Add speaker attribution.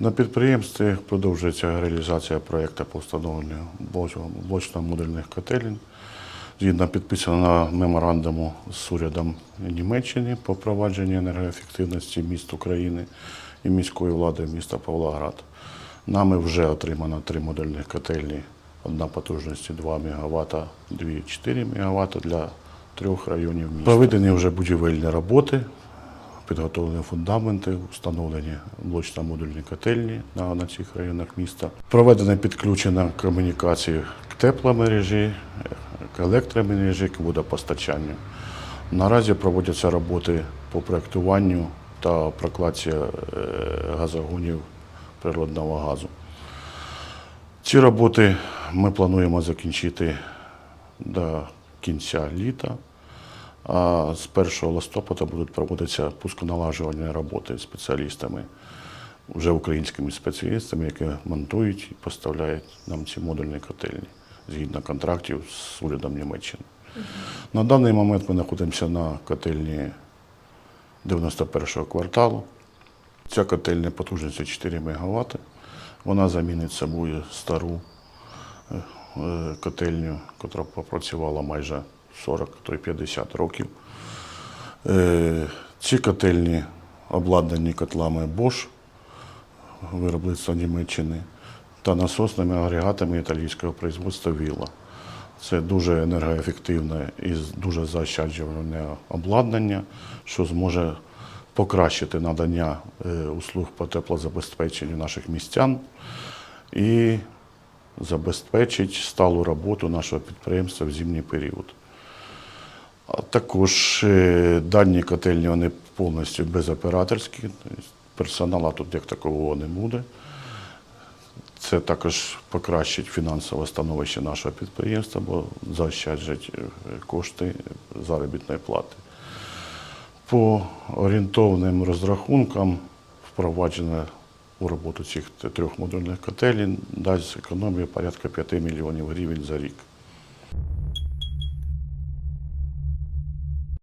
Speaker 1: На підприємстві продовжується реалізація проєкту по встановленню блочно-модульних котелень. Згідно підписаного меморандуму з урядом Німеччини по впровадженню енергоефективності міст України і міської влади міста Павлоград. Нами вже отримано три модульних котельні. Одна потужності 2 МВт, дві 4 МВт для трьох районів міста. Проведені вже будівельні роботи, підготовлені фундаменти, встановлені блочно-модульні котельні на, на цих районах міста. Проведено підключення комунікації к тепломережі, к електромережі, к водопостачанню. Наразі проводяться роботи по проектуванню та прокладці е, газогонів природного газу. Ці роботи ми плануємо закінчити до кінця літа. А з 1 листопада будуть проводитися пусконалагоджувальні роботи спеціалістами, вже українськими спеціалістами, які монтують і поставляють нам ці модульні котельні згідно контрактів з урядом Німеччини. На даний момент ми знаходимося на котельні 91-го кварталу. Ця котельня потужністю 4 МВт. Вона замінить собою стару е, е, котельню, яка попрацювала майже 40 то й 50 років. Е, Ці котельні обладнані котлами Bosch виробництва Німеччини та насосними агрегатами італійського производства Віла. Це дуже енергоефективне і дуже заощаджувальне обладнання, що зможе покращити надання е, услуг по теплозабезпеченню наших містян і забезпечить сталу роботу нашого підприємства в зимній період. Також е, дані котельні вони повністю безоператорські, тобто персоналу тут як такого не буде. Це також покращить фінансове становище нашого підприємства, бо заощаджать е, кошти заробітної плати. По орієнтовним розрахункам впровадження у роботу цих трьох модульних котелень дасть економію порядка 5 мільйонів гривень за рік.